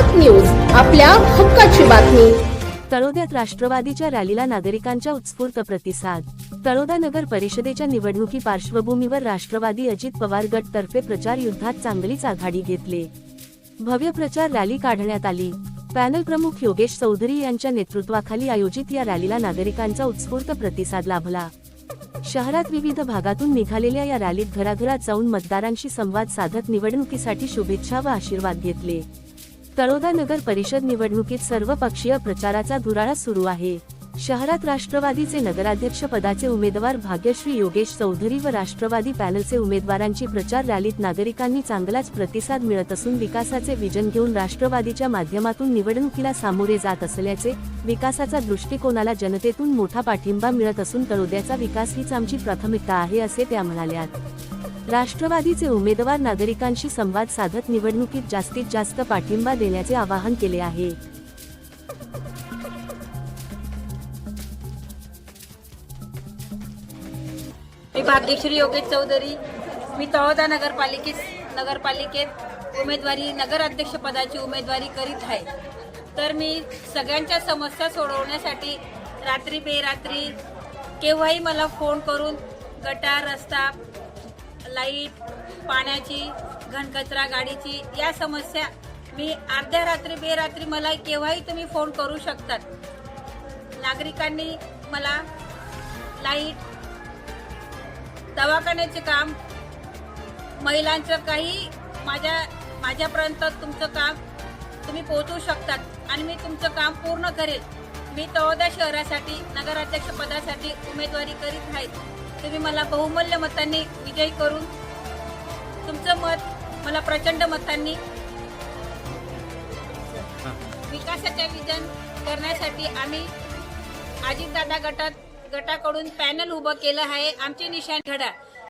News आपल्या हक्काची बातमी. तळोद्यात राष्ट्रवादीच्या रॅलीला नागरिकांच्या उत्स्फूर्त प्रतिसाद. तळोदा नगर परिषदेच्या निवडणुकी पार्श्वभूमीवर राष्ट्रवादी अजित पवार गटतर्फे प्रचार युद्धात चांगलीच आघाडी घेतले. भव्य प्रचार रॅली काढण्यात आली. पॅनल प्रमुख योगेश चौधरी यांच्या नेतृत्वाखाली आयोजित या रॅलीला नागरिकांचा उत्स्फूर्त प्रतिसाद लाभला. शहरात विविध भागातून निघालेल्या या रॅलीत घराघरात जाऊन मतदारांशी संवाद साधत निवडणुकीसाठी शुभेच्छा व आशीर्वाद घेतले. तळोदा नगर परिषद निवडणुकीत सर्व पक्षीय प्रचाराचा धुराळा सुरू आहे. शहरात राष्ट्रवादीचे नगराध्यक्ष पदाचे उमेदवार भाग्यश्री योगेश चौधरी व राष्ट्रवादी पॅनलचे उमेदवारांची प्रचार रॅलीत नागरिकांनी चांगलाच प्रतिसाद मिळत असून विकासाचे विजन घेऊन राष्ट्रवादीच्या माध्यमातून निवडणुकीला सामोरे जात असल्याचे विकासाचा दृष्टिकोनाला जनतेतून मोठा पाठिंबा मिळत असून तळोद्याचा विकास हीच आमची प्राथमिकता आहे असे त्या म्हणाल्यात राष्ट्रवादीचे उमेदवार नागरिकांशी संवाद साधत निवडणुकीत जास्तीत जास्त पाठिंबा देण्याचे आवाहन केले आहे. मी भाग्यश्री योगेश चौधरी. मी तळोदा नगरपालिकेत नगरपालिकेत उमेदवारी नगराध्यक्षपदाची उमेदवारी करीत आहे. तर मी सगळ्यांच्या समस्या सोडवण्यासाठी रात्री बेरात्री केव्हाही मला फोन करून गटार रस्ता लाइट पाण्याची घनकचरा गाडीची या समस्या मी अर्ध्या रात्री बेरात्री मला केव्हाही तुम्ही फोन करू शकतात. नागरिकांनी मला लाइट दवाखान्याचे काम महिलांचं काही माझ्या माझ्यापर्यंत तुमचं काम तुम्ही पोहोचवू शकतात आणि मी तुमचं काम पूर्ण करेल. मी तळोदा शहरासाठी नगराध्यक्ष पदासाठी उमेदवारी करीत आहे. तुम्ही मला बहुमूल्य मतांनी विजयी करून तुमचं मत मला प्रचंड मतांनी विकासाच्या विजन करण्यासाठी आम्ही अजितदादा गटात गटाकडून पॅनल उभं केलं आहे. आमचे निशाण घडा